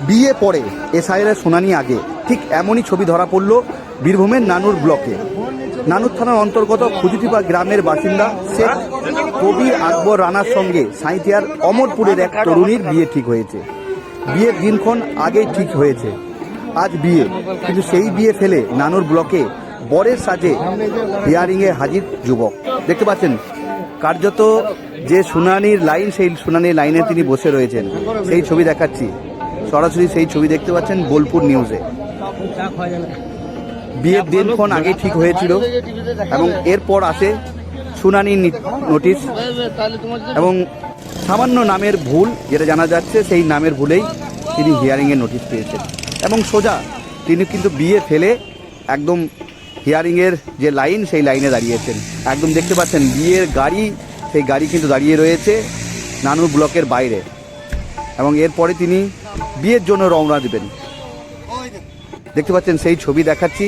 বিয়ে পরে এসআইয়ের শুনানি আগে। ঠিক এমনই ছবি ধরা পড়ল বীরভূমের নানুর ব্লকে। নানুর থানার অন্তর্গত খুজুটিপা গ্রামের বাসিন্দা শেখ কবির আকবর রানার সঙ্গে সাঁইথিয়ার অমরপুরের এক তরুণীর বিয়ে ঠিক হয়েছে। বিয়ের দিনক্ষণ আগেই ঠিক হয়েছে। আজ বিয়ে। কিন্তু সেই বিয়ে ফেলে নানুর ব্লকে বরের সাজে হিয়ারিংয়ে হাজির যুবক। দেখতে পাচ্ছেন, কার্যত যে শুনানির লাইন, সেই শুনানির লাইনে তিনি বসে রয়েছেন। সেই ছবি দেখাচ্ছি। সরাসরি সেই ছবি দেখতে পাচ্ছেন বোলপুর নিউজে। বিয়ের দিন দিনক্ষণ আগে ঠিক হয়েছিল এবং এরপর আসে শুনানি নোটিশ এবং সামান্য নামের ভুল যেটা জানা যাচ্ছে, সেই নামের ভুলেই তিনি হিয়ারিংয়ের নোটিশ পেয়েছেন। এবং সোজা তিনি কিন্তু বিয়ে ফেলে একদম হিয়ারিংয়ের যে লাইন সেই লাইনে দাঁড়িয়েছেন। একদম দেখতে পাচ্ছেন বিয়ের গাড়ি, সেই গাড়ি কিন্তু দাঁড়িয়ে রয়েছে নানুর ব্লকের বাইরে। এবং এরপরে তিনি বিয়ের জন্য রওনা দেবেন। দেখতে পাচ্ছেন, সেই ছবি দেখাচ্ছি।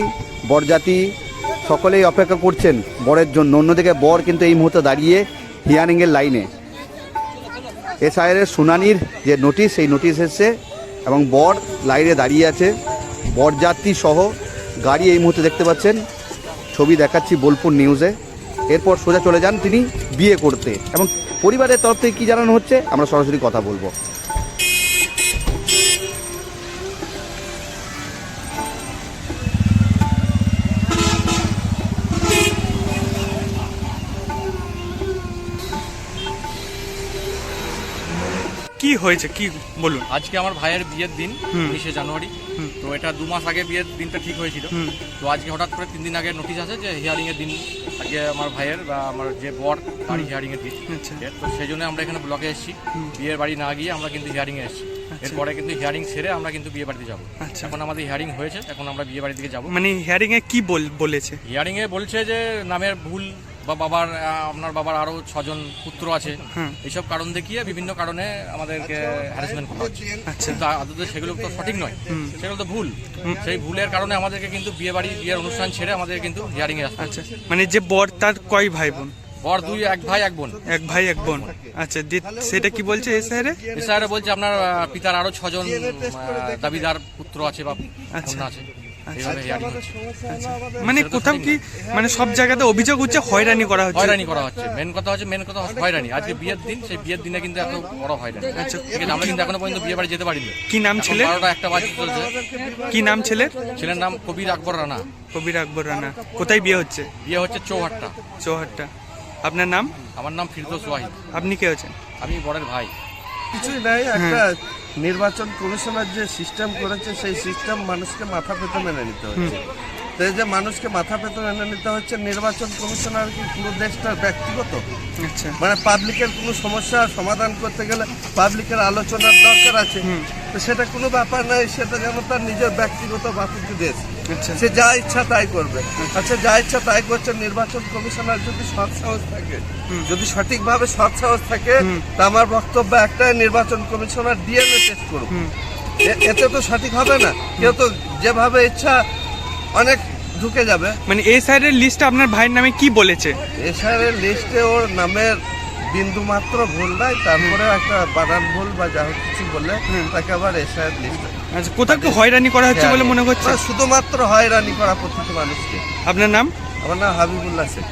বরজাতি সকলেই অপেক্ষা করছেন বরের জন্য। অন্যদিকে বর কিন্তু এই মুহূর্তে দাঁড়িয়ে হিয়ারিংয়ের লাইনে এসআইয়ের শুনানির যে নোটিশ সেই নোটিশ এসছে এবং বর লাইনে দাঁড়িয়ে আছে। বরযাত্রী সহ গাড়ি এই মুহূর্তে দেখতে পাচ্ছেন। ছবি দেখাচ্ছি বোলপুর নিউজে এরপর সোজা চলে যান তিনি বিয়ে করতে। এবং পরিবারের তরফ থেকে কী জানানো হচ্ছে, আমরা সরাসরি কথা বলব। কি হয়েছে? কি বলুন। আজকে আমার ভাইয়ের বিয়ের দিন উনিশে জানুয়ারি। তো এটা দু মাস আগে বিয়ের দিনটা ঠিক হয়েছিল। তো আজকে হঠাৎ করে তিন দিন আগে নোটিশ আছে যে হিয়ারিং এর দিন আজকে আমার ভাইয়ের বা আমার যে বর বাড়ি হিয়ারিং এর দিন। আচ্ছা। তো সেই জন্য আমরা এখানে ব্লকে এসেছি। বিয়ের বাড়ি না গিয়ে আমরা কিন্তু হিয়ারিং এ এসেছি। এরপরে কিন্তু হিয়ারিং সেরে আমরা কিন্তু বিয়ে বাড়িতে যাব। আচ্ছা। এখন আমাদের হিয়ারিং হয়েছে এখন আমরা বিয়ে বাড়ির দিকে যাব। মানে হিয়ারিং এ কি বল- বলেছে? হিয়ারিং এ বলছে যে নামের ভুল বা বাবার আপনার বাবার আরও ছজন পুত্র আছে। এইসব কারণ দেখিয়ে বিভিন্ন কারণে আমাদেরকে হ্যারাসমেন্ট করা হচ্ছে। আচ্ছা। কিন্তু আদতে সেগুলো তো সঠিক নয়। সেগুলো তো ভুল। সেই ভুলের কারণে আমাদেরকে কিন্তু বিয়ে বাড়ি বিয়ের অনুষ্ঠান ছেড়ে আমাদের কিন্তু হিয়ারিং এ আসতে আচ্ছা। মানে যে বর তার কয় ভাই বোন? বর দুই এক ভাই এক বোন। এক ভাই এক বোন। আচ্ছা সেটা কি বলছে এ স্যারে এছাড়া বলছে আপনার পিতার আরও ছজন দাবিদার পুত্র আছে বা আচ্ছা। আছে। মানে কোথাও কি মানে সব জায়গাতে অভিযোগ হচ্ছে হয়রানি করা হচ্ছে। হয়রানি করা হচ্ছে। মেন কথা হচ্ছে মেন কথা হয়রানি। আজকে বিয়ের দিন সেই বিয়ের দিনে কিন্তু এত বড় হয়রানি। আচ্ছা। ঠিক আছে আমরা কিন্তু এখনও পর্যন্ত বিয়ে বাড়ি যেতে পারিনি। কি নাম ছেলে বারোটা একটা বাজে চলছে। কি নাম ছেলের? ছেলের নাম কবির আকবর রানা। কবির আকবর রানা। কোথায় বিয়ে হচ্ছে? বিয়ে হচ্ছে চৌহাট্টা। চৌহাট্টা। আপনার নাম? আমার নাম ফিরদোস ওয়াহিদ। আপনি কে হচ্ছেন আমি বরের ভাই। কিছুই নাই একটা নির্বাচন কমিশনার যে সিস্টেম করেছে সেই সিস্টেম মানুষকে মাথা পেতে মেনে নিতে হচ্ছে। তো এই যে মানুষকে মাথা পেতে মেনে নিতে হচ্ছে নির্বাচন কমিশনার কি পুরো দেশটার ব্যক্তিগত? আচ্ছা। মানে পাবলিকের কোনো সমস্যা সমাধান করতে গেলে পাবলিকের আলোচনার দরকার আছে। সেটা কোনো ব্যাপার নয় সেটা যেন তার নিজের ব্যক্তিগত বাপুটি দেশ আচ্ছা। সে যা ইচ্ছা তাই করবে। আচ্ছা যা ইচ্ছা তাই করছে নির্বাচন কমিশনার যদি সৎ সাহস থাকে যদি সঠিকভাবে সৎ সাহস থাকে তা আমার বক্তব্য একটাই নির্বাচন কমিশনার ডিএনএ টেস্ট করুক। এ- এতে তো সঠিক হবে না। কেউ তো যেভাবে ইচ্ছা অনেক ঢুকে যাবে। মানে এই সাইডের লিস্টে আপনার ভাইয়ের নামে কি বলেছে? এসআরের লিস্টে ওর নামের বিন্দু মাত্র ভুল নাই তারপরে একটা বানান ভুল বা যা কিছু বলে তাকে আবার এসআইয়ের লিস্ট আচ্ছা কোথাও কি হয়রানি করা হচ্ছে বলে মনে হচ্ছে? শুধুমাত্র হয়রানি করা প্রতিটি মানুষকে। আপনার নাম? আমার নাম হাবিবুল্লাহ শেখ।